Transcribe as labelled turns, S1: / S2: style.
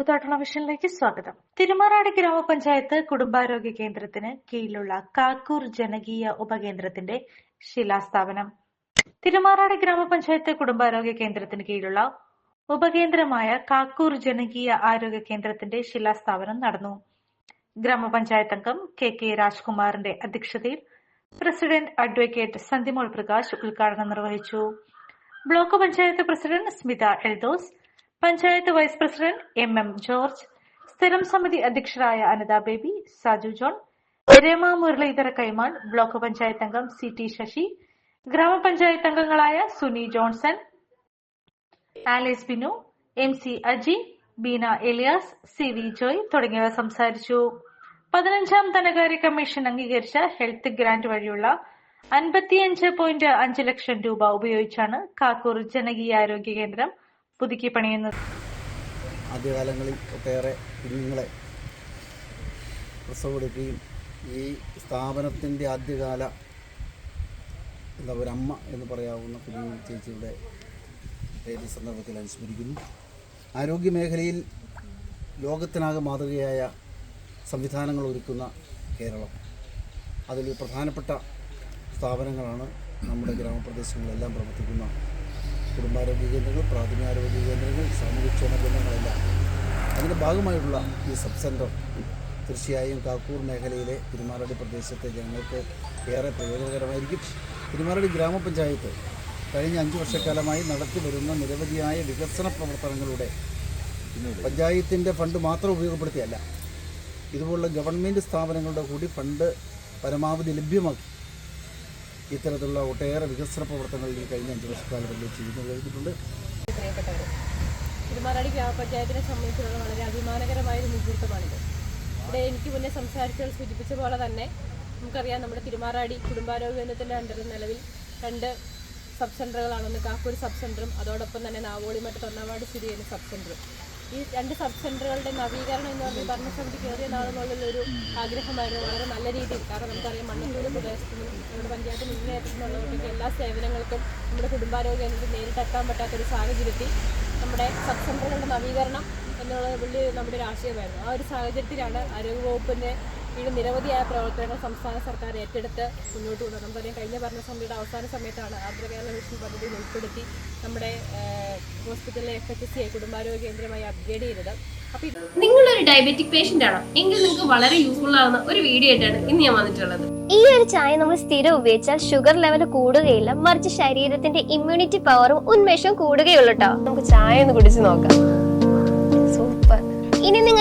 S1: കൂത്താട്ടുള്ള വിഷനിലേക്ക് സ്വാഗതം. തിരുമാറാടി ഗ്രാമപഞ്ചായത്ത് കുടുംബാരോഗ്യ കേന്ദ്രത്തിന് കീഴിലുള്ള കാക്കൂർ ജനകീയ ഉപകേന്ദ്രത്തിന്റെ ശിലാസ്ഥാപനം. തിരുമാറാടി ഗ്രാമപഞ്ചായത്ത് കുടുംബാരോഗ്യ കേന്ദ്രത്തിന് കീഴിലുള്ള ഉപകേന്ദ്രമായ കാക്കൂർ ജനകീയ ആരോഗ്യ കേന്ദ്രത്തിന്റെ ശിലാസ്ഥാപനം നടന്നു. ഗ്രാമപഞ്ചായത്ത് അംഗം കെ കെ രാജ്കുമാറിന്റെ അധ്യക്ഷതയിൽ പ്രസിഡന്റ് അഡ്വക്കേറ്റ് സന്ധിമോൾ പ്രകാശ് ഉദ്ഘാടനം നിർവഹിച്ചു. Block panchayat president Smitha Eldhose panchayat vice president M M George സ്ഥിരം സമിതി അധ്യക്ഷരായ Anitha baby Saju John Rama Muraleedhara Kaiman block panchayat അംഗം സി ടി ശശി ഗ്രാമപഞ്ചായത്ത് അംഗങ്ങളായ Suni Johnson Alice Binu M C Aji Beena Elias C V Joy തുടങ്ങിയവർ സംസാരിച്ചു. പതിനഞ്ചാം ധനകാര്യ കമ്മീഷൻ അംഗീകരിച്ച ഹെൽത്ത് ഗ്രാന്റ് വഴിയുള്ള അൻപത്തിയഞ്ച് പോയിന്റ് അഞ്ച് ലക്ഷം രൂപ ഉപയോഗിച്ചാണ് കാക്കൂർ ജനകീയ ആരോഗ്യ കേന്ദ്രം പുതുക്കി പണിയുന്നത്.
S2: ആദ്യകാലങ്ങളിൽ ഒട്ടേറെ കുഞ്ഞുങ്ങളെ പ്രസവമെടുക്കുകയും ഈ സ്ഥാപനത്തിന്റെ ആദ്യകാല എന്താ ഒരു അമ്മ എന്ന് പറയാവുന്ന കുഞ്ഞു ചേച്ചിയുടെ പേര് സന്ദർഭത്തിൽ അനുസ്മരിക്കുന്നു. ആരോഗ്യ മേഖലയിൽ ലോകത്തിനാകെ മാതൃകയായ സംവിധാനങ്ങൾ ഒരുക്കുന്ന കേരളം. അതിൽ പ്രധാനപ്പെട്ട സ്ഥാപനങ്ങളാണ് നമ്മുടെ ഗ്രാമപ്രദേശങ്ങളിലെല്ലാം പ്രവർത്തിക്കുന്ന കുടുംബാരോഗ്യ കേന്ദ്രങ്ങൾ പ്രാഥമിക ആരോഗ്യ കേന്ദ്രങ്ങൾ സാമൂഹ്യക്ഷേമ കേന്ദ്രങ്ങളെല്ലാം. അതിന്റെ ഭാഗമായിട്ടുള്ള ഈ സബ് സെന്റർ തീർച്ചയായും കാക്കൂർ മേഖലയിലെ തിരുമാറടി പ്രദേശത്തെ ജനങ്ങൾക്ക് ഏറെ പ്രയോജനകരമായിരിക്കും. തിരുമാറടി ഗ്രാമപഞ്ചായത്ത് കഴിഞ്ഞ അഞ്ച് വർഷക്കാലമായി നടത്തി വരുന്ന നിരവധിയായ വികസന പ്രവർത്തനങ്ങളുടെ പഞ്ചായത്തിന്റെ ഫണ്ട് മാത്രം ഉപയോഗപ്പെടുത്തിയല്ല. ഇതുപോലുള്ള ഗവൺമെന്റ് സ്ഥാപനങ്ങളുടെ കൂടി ഫണ്ട് പരമാവധി ലഭ്യമാക്കി. ഇത്തരത്തിലുള്ള ഒട്ടേറെ വികസന പ്രവർത്തനങ്ങൾ ഈ കഴിഞ്ഞ അഞ്ച് വർഷക്കാലങ്ങളിൽ ചെയ്യുന്നു കഴിഞ്ഞിട്ടുണ്ട്.
S3: തിരുമാറാടി ഗ്രാമപഞ്ചായത്തിനെ സംബന്ധിച്ചുള്ള വളരെ അഭിമാനകരമായ ഒരു മുഹൂർത്തമാണിത്. ഇവിടെ എനിക്ക് മുന്നേ സംസാരിച്ചവർ സൂചിപ്പിച്ച പോലെ തന്നെ നമുക്കറിയാം നമ്മുടെ തിരുമാറാടി കുടുംബാരോഗ്യ കേന്ദ്രത്തിന്റെ അണ്ടറിൽ നിലവിൽ രണ്ട് സബ് സെന്ററുകളാണ് ഒന്ന് കാക്കൂർ സബ് സെന്ററും അതോടൊപ്പം തന്നെ നാവോളിമറ്റ് തൊന്നാവാട് സ്ഥിതി ചെയ്യുന്ന സബ് സെന്ററും ഈ രണ്ട് സബ് സെന്ററുകളുടെ നവീകരണം എന്ന് പറഞ്ഞാൽ ഭരണസമിതി കയറിയ ഒരു ആഗ്രഹമായിരുന്നു. വളരെ നല്ല രീതിയിൽ. കാരണം നമുക്കറിയാം മണ്ണത്തൂര് പ്രദേശത്ത് നമ്മുടെ പഞ്ചായത്ത് മുന്നേറ്റത്തിനുള്ളവർക്കൊക്കെ എല്ലാ സേവനങ്ങൾക്കും നമ്മുടെ കുടുംബാരോഗ്യ കേന്ദ്രത്തിൽ നേരിട്ടെത്താൻ പറ്റാത്തൊരു സാഹചര്യത്തിൽ നമ്മുടെ സബ് സെന്ററുകളുടെ നവീകരണം എന്നുള്ളത് വലിയ നമ്മുടെ ഒരു ആശയമായിരുന്നു. ആ ഒരു സാഹചര്യത്തിലാണ് ആരോഗ്യവകുപ്പിന്റെ കീഴിൽ നിരവധിയായ പ്രവർത്തനങ്ങൾ സംസ്ഥാന സർക്കാർ ഏറ്റെടുത്ത് മുന്നോട്ട് കൊണ്ടു നമുക്കറിയാം കഴിഞ്ഞ ഭരണസമിതിയുടെ അവസാന സമയത്താണ് ആർദ്ര കേരള മിഷൻ പദ്ധതിയിൽ ഉൾപ്പെടുത്തി നമ്മുടെ ഹോസ്പിറ്റലിലെ എഫ് എച്ച് സി കുടുംബാരോഗ്യ കേന്ദ്രമായി അപ്ഗ്രേഡ് ചെയ്തത്.
S4: നിങ്ങളൊരു ഡയബറ്റിക് പേഷ്യന്റ് ആണോ? എങ്കിൽ നിങ്ങൾക്ക് വളരെ യൂസ്ഫുൾ ആവുന്ന ഒരു വീഡിയോ ആയിട്ടാണ് ഇന്ന് ഞാൻ വന്നിട്ടുള്ളത്.
S5: ഈ ഒരു ചായ നമ്മൾ സ്ഥിരം ഉപയോഗിച്ചാൽ ഷുഗർ ലെവൽ കൂടുകയില്ല മറിച്ച് ശരീരത്തിന്റെ ഇമ്മ്യൂണിറ്റി പവറും ഉന്മേഷവും കൂടുകയുള്ളൂ കേട്ടോ
S4: നമുക്ക് ചായ ഒന്ന് കുടിച്ച് നോക്കാം.